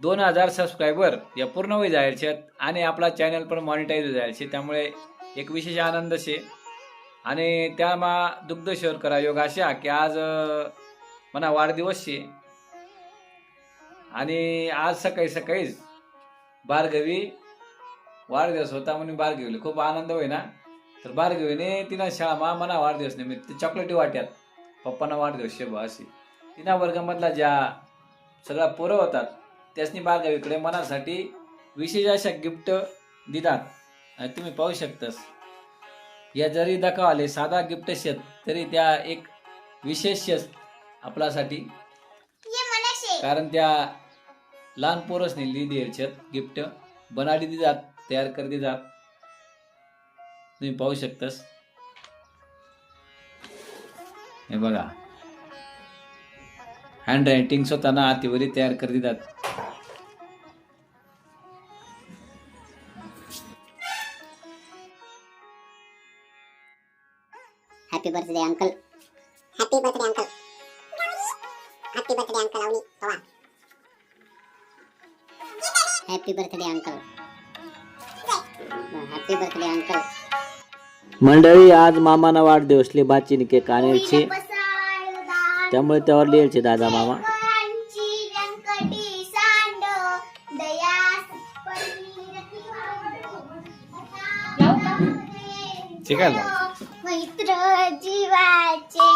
दोन हजार सबस्क्रायबर या पूर्ण होई जायल छे आणि आपला चॅनल पण मॉनिटाईज जायल त्यामुळे एक विशेष आनंद शे. आणि त्यामा दुग्ध शेअर करा योग अशा की आज मना वाढदिवस शे. आणि आज सकाळी सकाळीच बारगवी वाढदिवस होता म्हणून बारगवीला खूप आनंद होई ना तर बारगवीने तिना शाळा मना वाढदिवस निमित्त चॉकलेटी वाट्यात. पप्पांना वाढदिवस शे अशी. तिना वर्गामधला ज्या सगळ्या पोरं होतात त्यासनी बारगावीकडे मनासाठी विशेष अशा गिफ्ट दितात. आणि तुम्ही पाहू शकतास. या जरी दाखवाले साधा गिफ्ट शेत तरी त्या एक विशेष शेत आपल्यासाठी. कारण त्या लहान पोरसनी लिहिली याच्यात गिफ्ट. बनाडी देतात तयार कर देतात तुम्ही पाहू शकतास. हे बघा. हँड रायटिंग स्वतःना हातीवरी तयार कर देतात happy birthday uncle happy birthday uncle happy birthday uncle आवली हवा happy birthday uncle happy birthday uncle मंडळी आज मामाना वाढदिवसली भाची निके कानेची त्यामुळे त्यावर लिहायचे दादा मामा. ठीक आहे ना? जीवाचे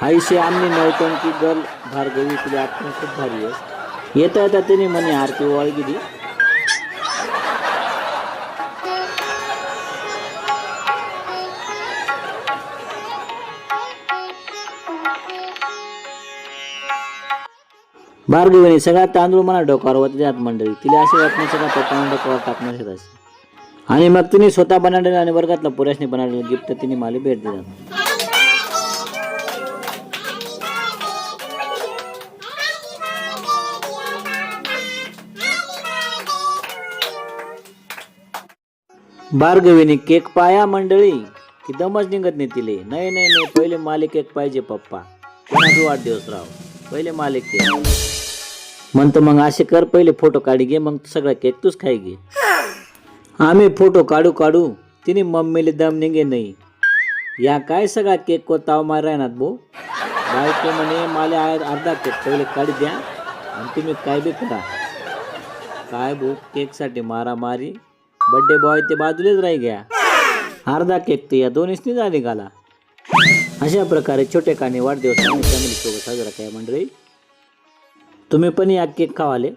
हायशे आम्ही नौटंकी गर्ल भार्गवी तुझी आत्मा खूप भारी आहे येता येता तिने म्हणे आरती ओवाळ भार्गवीने सगळा तांदूळ मला डोकावर होते त्यात मंडळी. तिला असे वाटणे सगळा पप्पा डोकावर टाकणार शेत असे. आणि मग तिने स्वतः बनवलेलं आणि वर्गातला पुरेशने बनवलेलं गिफ्ट तिने मला भेट दिलं. भार्गवीने केक पाया मंडळी की दमच निघत नाही तिले. नाही नाही नाही पहिले माले केक पाहिजे पप्पा. कोणाचा वाढदिवस राव? पहिले मालिक केक. म्हणतो मग असे कर पहिले फोटो काढी घे मग सगळा केक तूच खाई घे. आम्ही फोटो काढू काढू तिने मम्मीले दम निघे नाही. या काय सगळा केक को ताव मार राहणार भाऊ बायको म्हणे मला अर्धा केक पहिले काढी द्या आणि तुम्ही काय बी करा. काय भाऊ केकसाठी मारामारी? बड्डे बॉय ते बाजूलाच राही घ्या. अर्धा केक तर या दोन्हीच झाली निघाला. अशा प्रकारे छोटे काने वाढदिवस आम्ही फॅमिली साजरा काय मंडळी. तुम्ही पण या केक खावाले.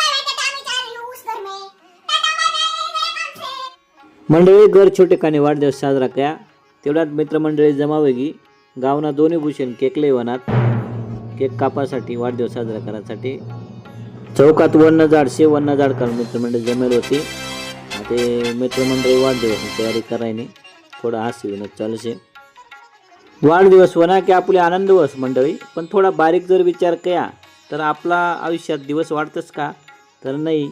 बाय टाटा आम्ही चाललो लूस घर में टाटा बाय बाय मेरा काम से मंडळी घर छोटे काने वाढदिवस साजरा करा. तेवढ्यात मित्रमंडळी जमावेगी. गावना दोन्ही भूषण केकले वनात. केक कापासाठी वाढदिवस साजरा करायसाठी. चौकात वन्न झाड शे वन्न झाड काढून मित्रमंडळी जमेल होती. ते मित्रमंडळी वाढदिवस तयारी करायने. थोडं हास्य विनोद चालू शे वाढदिवस वना की आपले आनंद मंडळी. पण थोडा बारीक जर विचार कया तर आपला आयुष्यात दिवस वाढतच का? तर नाही.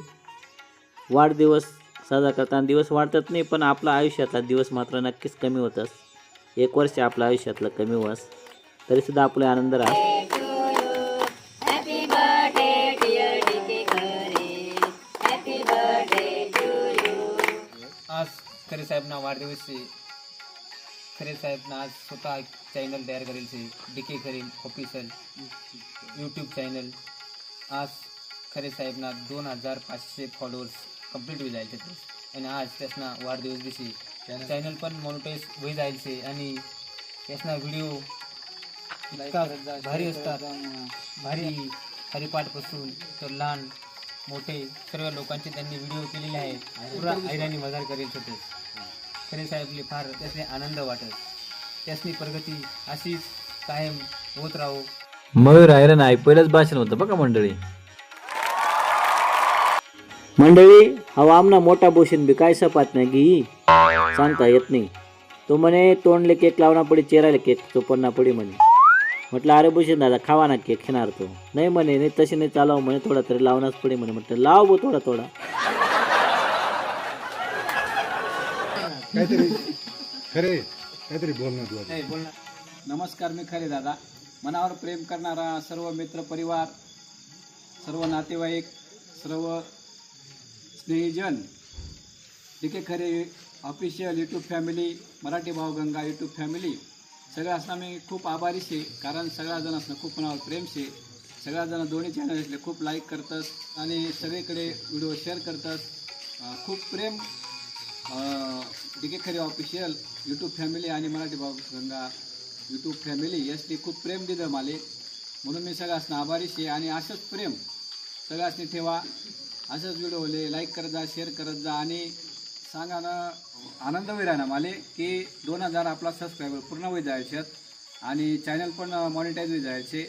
वाढदिवस साजरा करताना दिवस वाढतात नाही पण आपला आयुष्यातला दिवस मात्र नक्कीच कमी होतच. एक वर्ष आपल्या आयुष्यातलं कमी वस तरीसुद्धा आपले आनंद राहा. आज खरे साहेबना खरे साहेबना आज स्वतः चॅनल तयार करेल से डी के खरे ऑफिशियल यूट्यूब चॅनल. आज खरे साहेबना दोन हजार पाचशे फॉलोअर्स कंप्लीट होई जायचे आणि आज त्यासना वाढदिवस दिसे चॅनल पण मॉनिटाईज होई जायचे आणि त्यासना व्हिडिओ भारी असतात. भारी हरिपाठपासून तर लहान मोठे सर्व लोकांचे त्यांनी व्हिडिओ केलेले आहेत. पुरा हैराणी मजार करेल होते. खरे साहेबले फार त्यासने आनंद वाटत. त्यासनी प्रगती अशीच कायम होत राहो. मयूर आयरन आहे पहिलंच भाषण होतं बघा मंडळी. मंडळी हा आमना मोठा भूषण बी काय सपात नाही की? सांगता येत नाही. तो म्हणे तोंडले केक लावना पडी चेरायला केक चोपडना पडी म्हणे. म्हटलं अरे भूषण दादा खावा ना केक खेणार तो. नाही म्हणे नाही तसे नाही चालाव म्हणे थोडा तरी लावणाच पडी म्हणे. म्हटलं लाव बो थोडा थोडा. काहीतरी खरे काहीतरी बोलणं तुला नाही बोलणार नमस्कार मी खरे दादा. मनावर प्रेम करणारा सर्व मित्र परिवार सर्व नातेवाईक सर्व स्नेहीजन D Khare official YouTube family Marathi Bhavganga YouTube family सगळ्या मी खूप आभारी शे कारण सगळ्याजण असणं खूप मनावर प्रेम शे. सगळ्याजण दोन्ही चॅनल असले खूप लाईक करतात आणि सगळीकडे व्हिडिओ शेअर करतात. खूप प्रेम डी के खरे ऑफिशियल यूट्यूब फॅमिली आणि मराठी भाव गंगा यूट्यूब फॅमिली यासनी खूप प्रेम दिलं माले. म्हणून मी सगळ्यासनं आभारी शे आणि असंच प्रेम सगळ्यासनी ठेवा. असंच व्हिडिओले लाईक करत जा शेअर करत जा आणि सांगा ना आनंद होईल ना माले की दोन हजार आपला सबस्क्रायबर पूर्ण होई जायचे आणि चॅनल पण मॉनिटाईज होई जायचे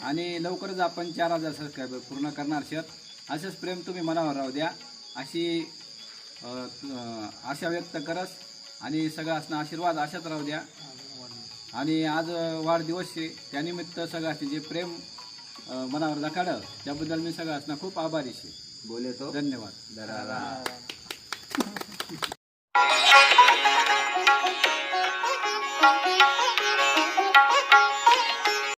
आणि लवकरच आपण चार हजार सबस्क्रायबर पूर्ण करणार शेत असंच प्रेम तुम्ही मनावर राहू द्या. अशी आशा व्यक्त करस आणि सगळ्यासना आशीर्वाद अशाच राहू द्या. आणि आज वाढदिवस आहे त्यानिमित्त सगळ्यासने जे प्रेम मनावर दाखाडं त्याबद्दल मी सगळ्यासना खूप आभारी आहे. बोले तो धन्यवाद.